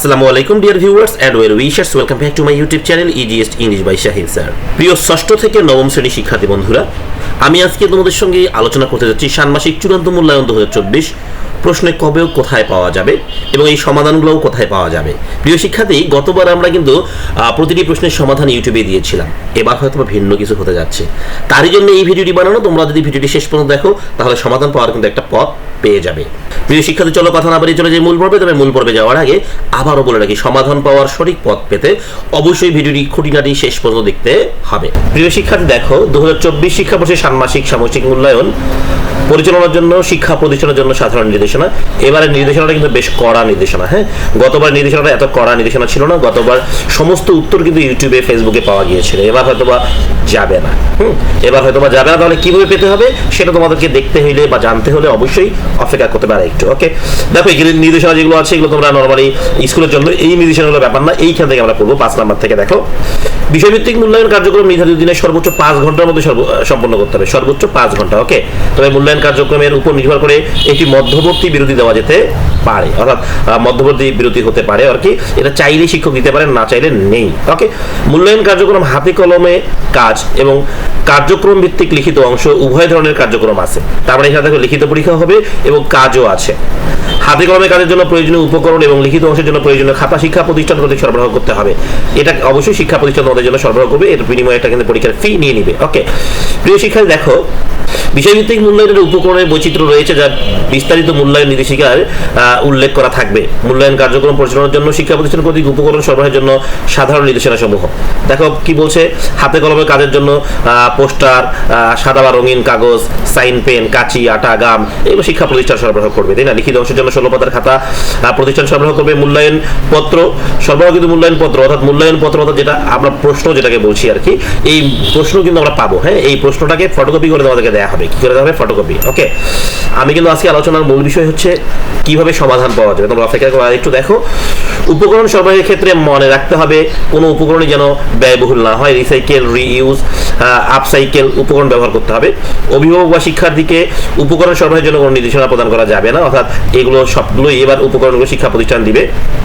আসসালামু আলাইকুম dear viewers and well wishers welcome back to my YouTube channel easiest English by Shahid sir প্রিয় ষষ্ঠ থেকে নবম শ্রেণি শিক্ষার্থী বন্ধুরা, আমি আজকে তোমাদের সঙ্গে আলোচনা করতে যাচ্ছি ষান্মাসিক চূড়ান্ত মূল্যায়ন দু হাজার চব্বিশ। প্রশ্নে কবে ও কোথায় পাওয়া যাবে এবং এই সমাধানগুলোও কোথায় পাওয়া যাবে? প্রিয় শিক্ষার্থী, গতবার আমরা কিন্তু প্রতিটি প্রশ্নের সমাধান ইউটিউবে দিয়েছিলাম। এবার হয়তো ভিন্ন কিছু হতে যাচ্ছে। তারই জন্য এই ভিডিওটি বানানো, তোমরা যদি ভিডিওটি শেষ পর্যন্ত দেখো, তাহলে সমাধান পাওয়ার কিন্তু একটা পথ পেয়ে যাবে। প্রিয় শিক্ষার্থী, চলো কথা না বাড়িয়ে চলে যাই মূল পর্বে। তবে মূল পর্বে যাওয়ার আগে আবারও বলে রাখি, সমাধান পাওয়ার সঠিক পথ পেতে অবশ্যই ভিডিওটি খুঁটিনাটি শেষ পর্যন্ত দেখতে হবে। প্রিয় শিক্ষার্থী, দেখো দু হাজার চব্বিশ শিক্ষাবর্ষে ষান্মাসিক সামষ্টিক মূল্যায়ন, পরিচালনার জন্য, শিক্ষা প্রতিষ্ঠানের জন্য সাধারণ নির্দেশনা। এবারের নির্দেশনাটা কিন্তু বেশ কড়া নির্দেশনা হ্যাঁ? গতবার নির্দেশনাটা এত কড়া নির্দেশনা ছিল না, গতবার সমস্ত উত্তর কিন্তু ইউটিউবে, ফেসবুকে পাওয়া গিয়েছিল। এবার হয়তোবা যাবে না, হুম? এবার হয়তোবা যাবে না, তাহলে কীভাবে পেতে হবে? সেটা তোমাদেরকে দেখতে হইলে বা জানতে হলে অবশ্যই অপেক্ষা করতে পারে। ওকে দেখো, এখানে নির্দেশনা যেগুলো আছে, এগুলো তোমরা নর্মালি স্কুলের জন্য এই নির্দেশনাগুলো ব্যাপার না, এইখান থেকে আমরা পড়ব, পাঁচ নাম্বার থেকে, দেখো। বিষয়ভিত্তিক মূল্যায়ন কার্যক্রম নির্ধারিত দিনে সর্বোচ্চ পাঁচ ঘণ্টার মধ্যে সম্পন্ন করতে হবে, সর্বোচ্চ পাঁচ ঘণ্টা ওকে তবে মূল্যায়ন কার্যক্রমের উপর নির্ভর করে একটি মধ্যবর্তী বিরতি দেওয়া যেতে পারে, অর্থাৎ মধ্যবর্তী বিরতি হতে পারে, আর কি, এটা চাইলে শিক্ষক দিতে পারেন, না চাইলে নেই। ওকে মূল্যায়ন কার্যক্রম হাতে কলমে কাজ এবং কার্যক্রম ভিত্তিক লিখিত অংশ, উভয় ধরনের কার্যক্রম আছে। তারপরে এখানে দেখো, লিখিত পরীক্ষা হবে এবং কাজও আছে। হাতে কলমে কাজের জন্য প্রয়োজনীয় উপকরণ এবং লিখিত অংশের জন্য প্রয়োজনীয় খাতা, শিক্ষা প্রতিষ্ঠান কর্তৃক সরবরাহ করতে হবে। এটা অবশ্যই শিক্ষা প্রতিষ্ঠান তোমাদের জন্য সরবরাহ করবে, এর বিনিময়ে একটা কিন্তু পরীক্ষার ফি নিয়ে নিবে। ওকে প্রিয় শিক্ষার্থী, দেখো, বিষয়ভিত্তিক মূল্যায়নের উপকরণের বৈচিত্র্য রয়েছে, যা বিস্তারিত মূল্যায়ন নির্দেশিকার উল্লেখ করা থাকবে। মূল্যায়ন কার্যক্রম পরিচালনার জন্য শিক্ষা প্রতিষ্ঠান কর্তৃক উপকরণ সরবরাহের জন্য সাধারণ নির্দেশনা সমূহ। দেখো, কি বলছে? হাতে কলমে কাজের জন্য পোস্টার সাদা বা রঙিন কাগজ, সাইন পেন, কাঁচি, আটা, গাম, এগুলো শিক্ষা প্রতিষ্ঠান সরবরাহ করবে, তাই না? লিখিত অংশের জন্য ষোলো পাতার খাতা প্রতিষ্ঠান সরবরাহ করবে মূল্যায়ন পত্র। সরবরাহ কিন্তু মূল্যায়ন পত্র, অর্থাৎ মূল্যায়ন পত্র, অর্থাৎ যেটা আমরা প্রশ্ন যেটাকে বলছি আর কি, এই প্রশ্ন কিন্তু আমরা পাবো হ্যাঁ? এই প্রশ্নটাকে ফটোকপি করে তোমাদেরকে দেওয়া হবে। কি করে দেওয়া হবে? ফটোকপি ওকে আমি কিন্তু আজকে আলোচনার মূল বিষয় হচ্ছে কীভাবে সমাধান পাওয়া যাবে। তোমরা অপেক্ষা করে একটু দেখো। উপকরণ সরবরাহের ক্ষেত্রে মনে রাখতে হবে, কোনো উপকরণই যেন ব্যয়বহুল না হয়। রিসাইকেল রিইউজ আপসাইকেল উপকরণ ব্যবহার করতে হবে। অভিভাবক বা শিক্ষার্থীকে উপকরণ সরবরাহের জন্য কোনো নির্দেশনা প্রদান করা যাবে না। অর্থাৎ এগুলো সবগুলোই এবার উপকরণগুলো শিক্ষা প্রতিষ্ঠান দিবে।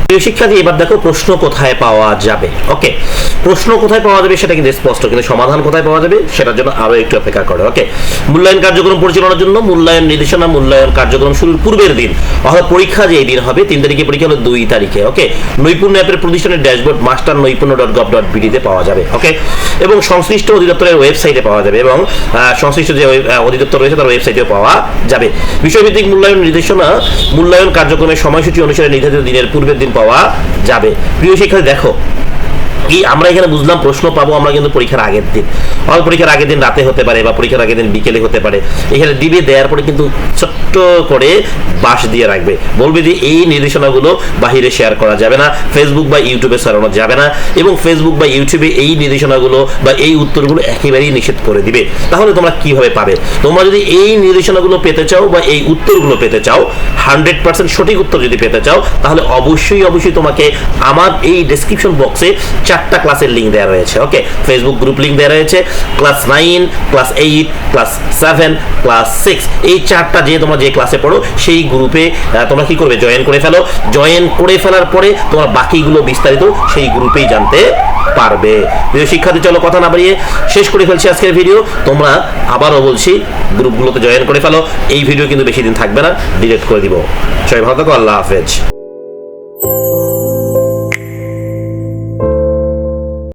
প্রিয় শিক্ষার্থী, এবার দেখো প্রশ্ন কোথায় পাওয়া যাবে। ওকে প্রশ্ন কোথায় পাওয়া যাবে সেটা কিন্তু স্পষ্ট, কিন্তু সমাধান কোথায় পাওয়া যাবে সেটার জন্য আরও একটু অপেক্ষা করো। ওকে মূল্যায়ন কার্যক্রম পরিচালনার জন্য মূল্যায়ন নির্দেশনা, মূল্যায়ন কার্যক্রম শুরুর পূর্বের দিন, অর্থাৎ পরীক্ষা যে দিন হবে, তিন তারিখে পরীক্ষা হলো দুই তারিখে ওকে নৈপুণ্য অ্যাপের প্রতিষ্ঠানের dashboard master Naipunya dot gov dot বিডিতে পাওয়া যাবে ওকে এবং সংশ্লিষ্ট অধিদপ্তরের ওয়েবসাইটে পাওয়া যাবে এবং সংশ্লিষ্ট যে অধিদপ্তর রয়েছে তার ওয়েবসাইটেও পাওয়া যাবে। বিষয়ভিত্তিক মূল্যায়ন নির্দেশনা, মূল্যায়ন কার্যক্রমের সময়সূচি অনুসারে নির্ধারিত দিনের পূর্বের দিন পাওয়া যাবে। প্রিয় শিক্ষার্থী, দেখো কি আমরা এখানে বুঝলাম প্রশ্ন পাবো আমরা কিন্তু পরীক্ষার আগের দিন। অল পরীক্ষার আগের দিন রাতে হতে পারে বা পরীক্ষার আগের দিন বিকেলে হতে পারে। এখানে দিবে দেওয়ার পরে কিন্তু ছোট্ট করে বাস দিয়ে রাখবে। বলবে যে এই নির্দেশনাগুলো বাহিরে শেয়ার করা যাবে না ফেসবুক বা ইউটিউবে ছড়ানো যাবে না এবং ফেসবুক বা ইউটিউবে এই নির্দেশনাগুলো বা এই উত্তরগুলো একেবারেই নিষেধ করে দিবে। তাহলে তোমরা কীভাবে পাবে? তোমরা যদি এই নির্দেশনাগুলো পেতে চাও বা এই উত্তরগুলো পেতে চাও হান্ড্রেড পার্সেন্ট সঠিক উত্তর যদি পেতে চাও, তাহলে অবশ্যই অবশ্যই তোমাকে আমার এই ডেসক্রিপশন বক্সে চারটা ক্লাসের লিঙ্ক দেওয়া রয়েছে ওকে ফেসবুক গ্রুপ লিঙ্ক দেওয়া রয়েছে class nine class eight class seven class six এই চারটা যে তোমরা যে ক্লাসে পড়ো, সেই গ্রুপে তোমরা কি করবে? জয়েন করে ফেলো। জয়েন করে ফেলার পরে তোমরা বাকিগুলো বিস্তারিত সেই গ্রুপেই জানতে পারবে। প্রিয় শিক্ষার্থী, চলো কথা না বাড়িয়ে শেষ করে ফেলছি আজকের ভিডিও তোমরা আবারও বলছি গ্রুপগুলোতে জয়েন করে ফেলো। এই ভিডিও কিন্তু বেশি দিন থাকবে না ডিলিট করে দিব। সবাই ভালো থাকো, আল্লাহ হাফেজ।